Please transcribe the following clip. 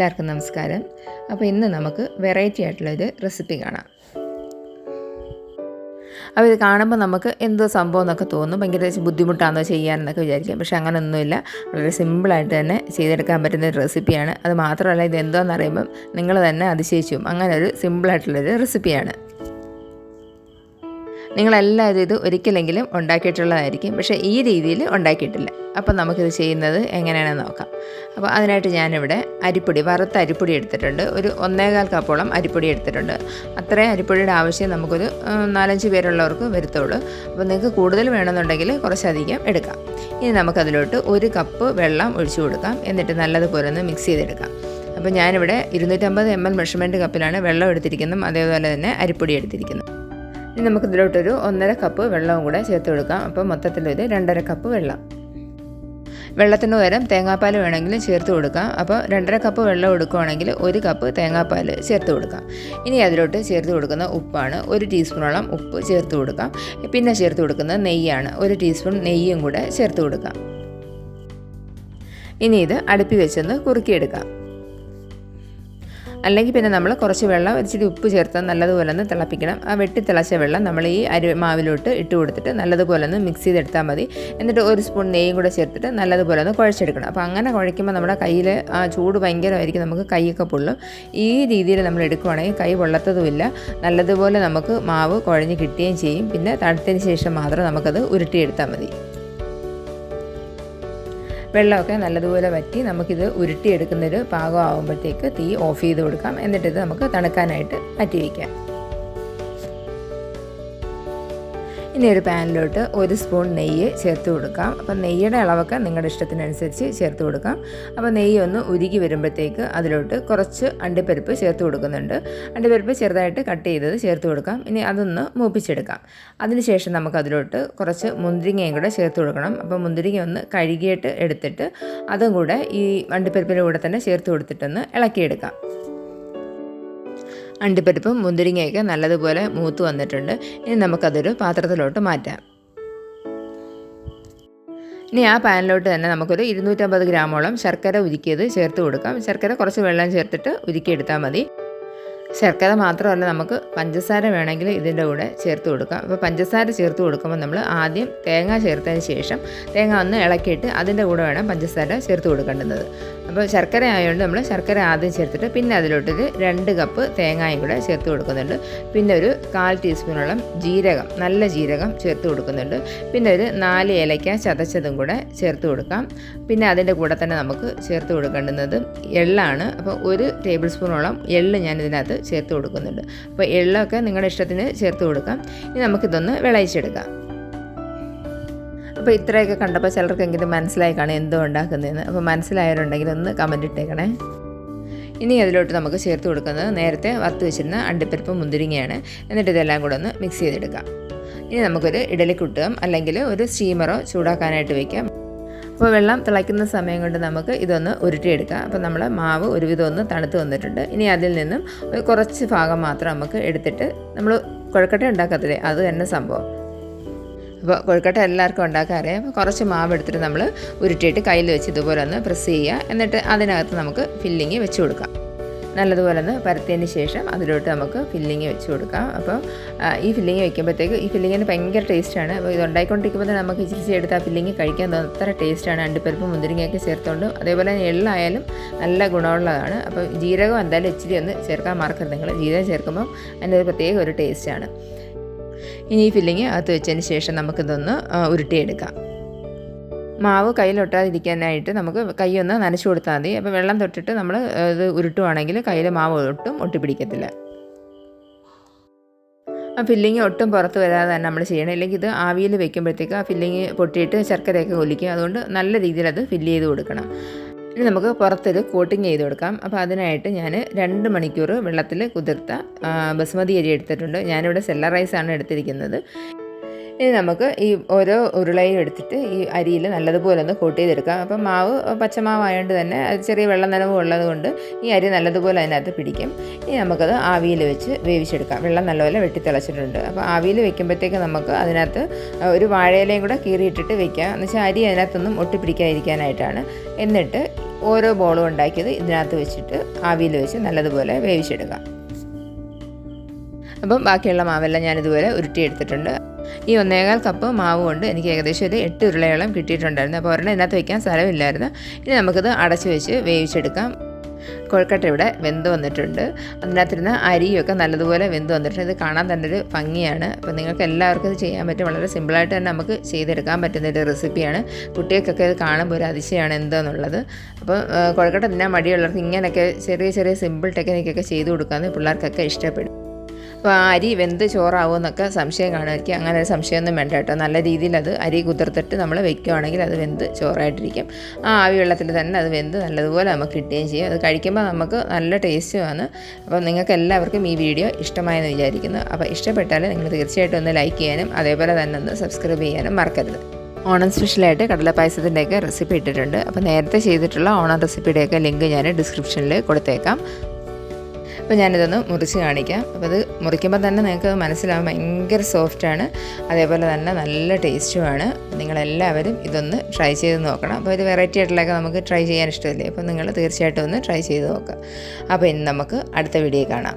എല്ലാവർക്കും നമസ്കാരം. അപ്പോൾ ഇന്ന് നമുക്ക് വെറൈറ്റി ആയിട്ടുള്ളൊരു റെസിപ്പി കാണാം. അപ്പോൾ ഇത് കാണുമ്പോൾ നമുക്ക് എന്തോ സംഭവം എന്നൊക്കെ തോന്നും. ഭയങ്കര ബുദ്ധിമുട്ടാണെന്നോ ചെയ്യാനെന്നൊക്കെ വിചാരിക്കും. പക്ഷേ അങ്ങനെയൊന്നുമില്ല വളരെ സിമ്പിളായിട്ട് തന്നെ ചെയ്തെടുക്കാൻ പറ്റുന്ന ഒരു റെസിപ്പിയാണ് അത് മാത്രമല്ല ഇത് എന്തോന്ന് അറിയുമ്പം നിങ്ങൾ തന്നെ അതിശയിച്ചും അങ്ങനെ ഒരു സിമ്പിളായിട്ടുള്ളൊരു റെസിപ്പിയാണ് നിങ്ങളെല്ലാവരും ഇത് ഒരിക്കലെങ്കിലും ഉണ്ടാക്കിയിട്ടുള്ളതായിരിക്കും. പക്ഷേ ഈ രീതിയിൽ ഉണ്ടാക്കിയിട്ടില്ല. അപ്പോൾ നമുക്കിത് ചെയ്യുന്നത് എങ്ങനെയാണെന്ന് നോക്കാം. അപ്പോൾ അതിനായിട്ട് ഞാനിവിടെ അരിപ്പൊടി വറുത്ത അരിപ്പൊടി എടുത്തിട്ടുണ്ട്. ഒരു ഒന്നേകാൽ കപ്പോളം അരിപ്പൊടി എടുത്തിട്ടുണ്ട്. അത്രയും അരിപ്പൊടിയുടെ ആവശ്യം നമുക്കൊരു നാലഞ്ച് പേരുള്ളവർക്ക് വരുത്തുള്ളൂ. അപ്പോൾ നിങ്ങൾക്ക് കൂടുതൽ വേണമെന്നുണ്ടെങ്കിൽ കുറച്ചധികം എടുക്കാം. ഇനി നമുക്കതിലോട്ട് ഒരു കപ്പ് വെള്ളം ഒഴിച്ചു കൊടുക്കാം. എന്നിട്ട് നല്ലതുപോലെ ഒന്ന് മിക്സ് ചെയ്തെടുക്കാം. അപ്പോൾ ഞാനിവിടെ ഇരുന്നൂറ്റമ്പത് എം എൽ മെഷർമെന്റ് കപ്പിലാണ് വെള്ളം എടുത്തിരിക്കുന്നതും അതേപോലെ തന്നെ അരിപ്പൊടി എടുത്തിരിക്കുന്നത്. ഇനി നമുക്കിതിലോട്ടൊരു ഒന്നര കപ്പ് വെള്ളവും കൂടെ ചേർത്ത് കൊടുക്കാം. അപ്പോൾ മൊത്തത്തിലൊരു രണ്ടര കപ്പ് വെള്ളം. വെള്ളത്തിന് പകരം തേങ്ങാപ്പാൽ വേണമെങ്കിലും ചേർത്ത് കൊടുക്കാം. അപ്പോൾ രണ്ടര കപ്പ് വെള്ളം എടുക്കുകയാണെങ്കിൽ ഒരു കപ്പ് തേങ്ങാപ്പാൽ ചേർത്ത് കൊടുക്കാം. ഇനി അതിലോട്ട് ചേർത്ത് കൊടുക്കുന്ന ഉപ്പാണ് ഒരു ടീസ്പൂണോളം ഉപ്പ് ചേർത്ത് കൊടുക്കാം. പിന്നെ ചേർത്ത് കൊടുക്കുന്ന നെയ്യാണ് ഒരു ടീസ്പൂൺ നെയ്യും കൂടെ ചേർത്ത് കൊടുക്കാം. ഇനി ഇത് അടുപ്പി വെച്ചൊന്ന് കുറുക്കിയെടുക്കാം. അല്ലെങ്കിൽ പിന്നെ നമ്മൾ കുറച്ച് വെള്ളം ഇച്ചിരി ഉപ്പ് ചേർത്ത് നല്ലതുപോലെ ഒന്ന് തിളപ്പിക്കണം. ആ വെട്ടി തിളച്ച വെള്ളം നമ്മൾ ഈ അരി മാവിലോട്ട് ഇട്ട് കൊടുത്തിട്ട് നല്ലതുപോലെ ഒന്ന് മിക്സ് ചെയ്തെടുത്താൽ മതി. എന്നിട്ട് ഒരു സ്പൂൺ നെയ്യും കൂടെ ചേർത്തിട്ട് നല്ലതുപോലെ ഒന്ന് കുഴച്ചെടുക്കണം. അപ്പോൾ അങ്ങനെ കുഴയ്ക്കുമ്പോൾ നമ്മുടെ കയ്യിൽ ആ ചൂട് ഭയങ്കരമായിരിക്കും നമുക്ക് കൈയൊക്കെ പൊള്ളും. ഈ രീതിയിൽ നമ്മൾ എടുക്കുവാണെങ്കിൽ കൈ പൊള്ളത്തതുമില്ല. നല്ലതുപോലെ നമുക്ക് മാവ് കുഴഞ്ഞ് കിട്ടുകയും ചെയ്യും. പിന്നെ തണുത്തതിന് ശേഷം മാത്രം നമുക്കത് ഉരുട്ടിയെടുത്താൽ മതി. വെള്ളമൊക്കെ നല്ലതുപോലെ വറ്റി നമുക്കിത് ഉരുട്ടിയെടുക്കുന്നൊരു പാകമാകുമ്പോഴത്തേക്ക് തീ ഓഫ് ചെയ്ത് കൊടുക്കാം. എന്നിട്ടിത് നമുക്ക് തണുക്കാനായിട്ട് മാറ്റി വയ്ക്കാം. ഇനി ഒരു പാനിലോട്ട് ഒരു സ്പൂൺ നെയ്യ് ചേർത്ത് കൊടുക്കാം. അപ്പം നെയ്യുടെ അളവൊക്കെ നിങ്ങളുടെ ഇഷ്ടത്തിനനുസരിച്ച് ചേർത്ത് കൊടുക്കാം. അപ്പോൾ നെയ്യ് ഒന്ന് ഉരുകി വരുമ്പോഴത്തേക്ക് അതിലോട്ട് കുറച്ച് അണ്ടിപ്പരിപ്പ് ചേർത്ത് കൊടുക്കുന്നുണ്ട്. അണ്ടിപ്പരിപ്പ് ചെറുതായിട്ട് കട്ട് ചെയ്തത് ചേർത്ത് കൊടുക്കാം. ഇനി അതൊന്ന് മൂപ്പിച്ചെടുക്കാം. അതിനുശേഷം നമുക്ക് അതിലോട്ട് കുറച്ച് മുന്തിരിങ്ങയും കൂടെ ചേർത്ത് കൊടുക്കണം. അപ്പോൾ മുന്തിരിങ്ങ ഒന്ന് കഴുകിയിട്ട് എടുത്തിട്ട് അതും കൂടെ ഈ അണ്ടിപ്പരിപ്പിന്റെ കൂടെ തന്നെ ചേർത്ത് കൊടുത്തിട്ടൊന്ന് ഇളക്കിയെടുക്കാം. അണ്ടിപ്പരിപ്പും മുന്തിരിങ്ങയൊക്കെ നല്ലതുപോലെ മൂത്ത് വന്നിട്ടുണ്ട്. ഇനി നമുക്കതൊരു പാത്രത്തിലോട്ട് മാറ്റാം. ഇനി ആ പാനിലോട്ട് തന്നെ നമുക്കൊരു ഇരുന്നൂറ്റമ്പത് ഗ്രാമോളം ശർക്കര ഉരുക്കിയത് ചേർത്ത് കൊടുക്കാം. ശർക്കര കുറച്ച് വെള്ളം ചേർത്തിട്ട് ഉരുക്കിയെടുത്താൽ മതി. ശർക്കര മാത്രമല്ല നമുക്ക് പഞ്ചസാര വേണമെങ്കിൽ ഇതിന്റെ കൂടെ ചേർത്ത് കൊടുക്കാം. അപ്പോൾ പഞ്ചസാര ചേർത്ത് കൊടുക്കുമ്പോൾ നമ്മൾ ആദ്യം തേങ്ങ ചേർത്തതിന് ശേഷം തേങ്ങ ഒന്ന് ഇളക്കിയിട്ട് അതിന്റെ കൂടെ വേണം പഞ്ചസാര ചേർത്ത് കൊടുക്കേണ്ടുന്നത് അപ്പോൾ ശർക്കര ആയതുകൊണ്ട് നമ്മൾ ശർക്കര ആദ്യം ചേർത്തിട്ട് പിന്നെ അതിലോട്ടൊരു രണ്ട് കപ്പ് തേങ്ങയും കൂടെ ചേർത്ത് കൊടുക്കുന്നുണ്ട്. പിന്നെ ഒരു കാൽ ടീസ്പൂണോളം ജീരകം നല്ല ജീരകം ചേർത്ത് കൊടുക്കുന്നുണ്ട്. പിന്നെ ഒരു നാല് ഏലയ്ക്ക ചതച്ചതും കൂടെ ചേർത്ത് കൊടുക്കാം. പിന്നെ അതിന്റെ കൂടെ തന്നെ നമുക്ക് ചേർത്ത് കൊടുക്കേണ്ടുന്നത് എള്ളാണ്. അപ്പോൾ ഒരു ടേബിൾ സ്പൂണോളം എള്ള് ഞാൻ ഇതിനകത്ത് ചേർത്ത് കൊടുക്കുന്നുണ്ട്. അപ്പോൾ എള്ളൊക്കെ നിങ്ങളുടെ ഇഷ്ടത്തിന് ചേർത്ത് കൊടുക്കാം. ഇനി നമുക്കിതൊന്ന് വിളയിച്ചെടുക്കാം. അപ്പോൾ ഇത്രയൊക്കെ കണ്ടപ്പോൾ ചിലർക്കെങ്കിലും മനസ്സിലായി കാണും എന്തോ ഉണ്ടാക്കുന്നതെന്ന്. അപ്പോൾ മനസ്സിലായവരുണ്ടെങ്കിൽ ഒന്ന് കമന്റ് ഇട്ടേക്കണേ. ഇനി അതിലോട്ട് നമുക്ക് ചേർത്ത് കൊടുക്കുന്നത് നേരത്തെ വറുത്ത് വെച്ചിരുന്ന അണ്ടിപ്പരിപ്പ് മുന്തിരിങ്ങയാണ്. എന്നിട്ട് ഇതെല്ലാം കൂടെ ഒന്ന് മിക്സ് ചെയ്തെടുക്കാം. ഇനി നമുക്കൊരു ഇഡലി കുട്ടുകം അല്ലെങ്കിൽ ഒരു സ്റ്റീമറോ ചൂടാക്കാനായിട്ട് വയ്ക്കാം അപ്പോൾ വെള്ളം തിളയ്ക്കുന്ന സമയം കൊണ്ട് നമുക്ക് ഇതൊന്ന് ഉരുട്ടിയെടുക്കാം. അപ്പോൾ നമ്മൾ മാവ് ഒരുവിധം ഒന്ന് തണുത്ത് വന്നിട്ടുണ്ട്. ഇനി അതിൽ നിന്നും കുറച്ച് ഭാഗം മാത്രം നമുക്ക് എടുത്തിട്ട് നമ്മൾ കുഴക്കട്ട ഉണ്ടാക്കത്തില്ലേ? അത് തന്നെ സംഭവം. അപ്പോൾ കൊഴുക്കട്ട എല്ലാവർക്കും ഉണ്ടാക്കാൻ അറിയാം. അപ്പോൾ കുറച്ച് മാവ് എടുത്തിട്ട് നമ്മൾ ഉരുട്ടിയിട്ട് കയ്യിൽ വെച്ച് ഇതുപോലെ ഒന്ന് പ്രസ് ചെയ്യുക. എന്നിട്ട് അതിനകത്ത് നമുക്ക് ഫില്ലിങ് വെച്ച് കൊടുക്കാം. നല്ലതുപോലെ ഒന്ന് പരത്തിയതിന് ശേഷം അതിലോട്ട് നമുക്ക് ഫില്ലിങ് വെച്ച് കൊടുക്കാം. അപ്പോൾ ഈ ഫില്ലിങ് വെക്കുമ്പോഴത്തേക്ക് ഈ ഫില്ലിങ്ങിന് ഭയങ്കര ടേസ്റ്റാണ് അപ്പോൾ ഇത് ഉണ്ടായിക്കൊണ്ടിരിക്കുമ്പോൾ തന്നെ നമുക്ക് ഇച്ചിരി എടുത്ത് ആ ഫില്ലിങ് കഴിക്കാൻ തോന്നുന്ന അത്ര ടേസ്റ്റാണ് അണ്ടിപ്പരിപ്പ് മുന്തിരിങ്ങയൊക്കെ ചേർത്തുകൊണ്ട് അതേപോലെ എള്ളായാലും നല്ല ഗുണമുള്ളതാണ്. അപ്പോൾ ജീരകം എന്തായാലും ഇച്ചിരി ഒന്ന് ചേർക്കാൻ മറക്കരുത് നിങ്ങൾ ജീരകം ചേർക്കുമ്പോൾ അതിന്റെ ഒരു പ്രത്യേക ഒരു ടേസ്റ്റാണ് ഇനി ഈ ഫില്ലിങ് അകത്ത് വെച്ചതിന് ശേഷം നമുക്കിതൊന്ന് ഉരുട്ടിയെടുക്കാം. മാവ് കയ്യിലൊട്ടാതിരിക്കാനായിട്ട് നമുക്ക് കൈയൊന്ന് നനച്ചു കൊടുത്താൽ മതി. അപ്പോൾ വെള്ളം തൊട്ടിട്ട് നമ്മൾ ഇത് ഉരുട്ടുവാണെങ്കിൽ കയ്യിൽ മാവ് ഒട്ടും ഒട്ടിപ്പിടിക്കത്തില്ല. ആ ഫില്ലിങ് ഒട്ടും പുറത്ത് വരാതെ തന്നെ നമ്മൾ ചെയ്യണം. ഇല്ലെങ്കിൽ ഇത് ആവിയിൽ വെക്കുമ്പോഴത്തേക്ക് ആ ഫില്ലിങ് പൊട്ടിയിട്ട് ശർക്കരയൊക്കെ കൊല്ലിക്കും അതുകൊണ്ട് നല്ല രീതിയിൽ അത് ഫില്ല് ചെയ്ത് കൊടുക്കണം. ഇനി നമുക്ക് പുറത്തൊരു കോട്ടിങ് ചെയ്ത് കൊടുക്കാം. അപ്പോൾ അതിനായിട്ട് ഞാൻ രണ്ട് മണിക്കൂർ വെള്ളത്തിൽ കുതിർത്ത ബസ്മതി അരി എടുത്തിട്ടുണ്ട്. ഞാനിവിടെ സെല്ല റൈസാണ് എടുത്തിരിക്കുന്നത്. ഇനി നമുക്ക് ഈ ഓരോ ഉരുളയും എടുത്തിട്ട് ഈ അരിയിൽ നല്ലതുപോലെ ഒന്ന് കോട്ട് ചെയ്തെടുക്കാം. അപ്പം മാവ് പച്ചമാവായതുകൊണ്ട് തന്നെ ചെറിയ വെള്ളം നനവ് ഉള്ളത് കൊണ്ട് ഈ അരി നല്ലതുപോലെ അതിനകത്ത് പിടിക്കും. ഇനി നമുക്കത് ആവിയിൽ വെച്ച് വേവിച്ചെടുക്കാം. വെള്ളം നല്ലപോലെ വെട്ടിത്തിളച്ചിട്ടുണ്ട്. അപ്പോൾ ആവിയിൽ വെക്കുമ്പോഴത്തേക്ക് നമുക്ക് അതിനകത്ത് ഒരു വാഴയിലയും കൂടെ കീറിയിട്ടിട്ട് വെക്കാം. എന്ന് വെച്ചാൽ അരി അതിനകത്തൊന്നും ഒട്ടിപ്പിടിക്കാതിരിക്കാനായിട്ടാണ്. എന്നിട്ട് ഓരോ ബോളും ഉണ്ടാക്കിയത് ഇതിനകത്ത് വെച്ചിട്ട് ആവിയിൽ വെച്ച് നല്ലതുപോലെ വേവിച്ചെടുക്കാം അപ്പം ബാക്കിയുള്ള മാവെല്ലാം ഞാൻ ഞാനിതുപോലെ ഉരുട്ടിയെടുത്തിട്ടുണ്ട്. ഈ ഒന്നേകാൽ കപ്പ് മാവ് കൊണ്ട് എനിക്ക് ഏകദേശം ഒരു എട്ട് ഉരുളയോളം കിട്ടിയിട്ടുണ്ടായിരുന്നു. അപ്പോൾ ഒരെണ്ണം ഇതിനകത്ത് വയ്ക്കാൻ സ്ഥലമില്ലായിരുന്നു. ഇനി നമുക്കിത് അടച്ചു വെച്ച് വേവിച്ചെടുക്കാം. കൊഴുക്കട്ട ഇവിടെ വെന്ത് വന്നിട്ടുണ്ട്. അതിനകത്തിരുന്ന അരിയൊക്കെ നല്ലതുപോലെ വെന്ത് വന്നിട്ടുണ്ട്. ഇത് കാണാൻ തന്നെ ഒരു ഭംഗിയാണ്. അപ്പോൾ നിങ്ങൾക്ക് എല്ലാവർക്കും ഇത് ചെയ്യാൻ പറ്റും വളരെ സിമ്പിളായിട്ട് തന്നെ നമുക്ക് ചെയ്തെടുക്കാൻ പറ്റുന്ന ഒരു റെസിപ്പിയാണ്. കുട്ടികൾക്കൊക്കെ ഇത് കാണുമ്പോൾ ഒരു അതിശയമാണ് എന്താണെന്നുള്ളത് അപ്പോൾ കൊഴുക്കട്ട തിന്നാൻ മടിയുള്ളവർക്ക് ഇങ്ങനെയൊക്കെ ചെറിയ ചെറിയ സിമ്പിൾ ടെക്നിക്കൊക്കെ ചെയ്ത് കൊടുക്കാമെന്ന് പിള്ളേർക്കൊക്കെ ഇഷ്ടപ്പെടും. അപ്പോൾ അരി വെന്ത് ചോറാവുമെന്നൊക്കെ സംശയം കാണുമായിരിക്കും. അങ്ങനെ ഒരു സംശയമൊന്നും വേണ്ട കേട്ടോ. നല്ല രീതിയിൽ അത് അരി കുതിർത്തിട്ട് നമ്മൾ വെക്കുകയാണെങ്കിൽ അത് വെന്ത് ചോറായിട്ടിരിക്കും. ആ ആവി വെള്ളത്തിൽ തന്നെ അത് വെന്ത് നല്ലതുപോലെ നമുക്ക് കിട്ടുകയും ചെയ്യും. അത് കഴിക്കുമ്പോൾ നമുക്ക് നല്ല ടേസ്റ്റുമാണ് അപ്പോൾ നിങ്ങൾക്ക് എല്ലാവർക്കും ഈ വീഡിയോ ഇഷ്ടമായെന്ന് വിചാരിക്കുന്നു. അപ്പോൾ ഇഷ്ടപ്പെട്ടാൽ നിങ്ങൾ തീർച്ചയായിട്ടും ഒന്ന് ലൈക്ക് ചെയ്യാനും അതേപോലെ തന്നെ ഒന്ന് സബ്സ്ക്രൈബ് ചെയ്യാനും മറക്കരുത്. ഓണം സ്പെഷ്യലായിട്ട് കടലപ്പായസത്തിന്റെയൊക്കെ റെസിപ്പി ഇട്ടിട്ടുണ്ട്. അപ്പോൾ നേരത്തെ ചെയ്തിട്ടുള്ള ഓണം റെസിപ്പിയുടെയൊക്കെ ലിങ്ക് ഞാൻ ഡിസ്ക്രിപ്ഷനിൽ കൊടുത്തേക്കാം. അപ്പോൾ ഞാനിതൊന്ന് മുറിച്ച് കാണിക്കാം. അപ്പോൾ അത് മുറിക്കുമ്പോൾ തന്നെ നിങ്ങൾക്ക് മനസ്സിലാവും ഭയങ്കര സോഫ്റ്റാണ് അതേപോലെ തന്നെ നല്ല ടേസ്റ്റുമാണ് നിങ്ങളെല്ലാവരും ഇതൊന്ന് ട്രൈ ചെയ്ത് നോക്കണം. അപ്പോൾ ഇത് വെറൈറ്റി ആയിട്ടുള്ളതൊക്കെ നമുക്ക് ട്രൈ ചെയ്യാൻ ഇഷ്ടമല്ലേ? അപ്പോൾ നിങ്ങൾ തീർച്ചയായിട്ടും ഒന്ന് ട്രൈ ചെയ്ത് നോക്കുക. അപ്പോൾ ഇന്ന് നമുക്ക് അടുത്ത വീഡിയോ കാണാം.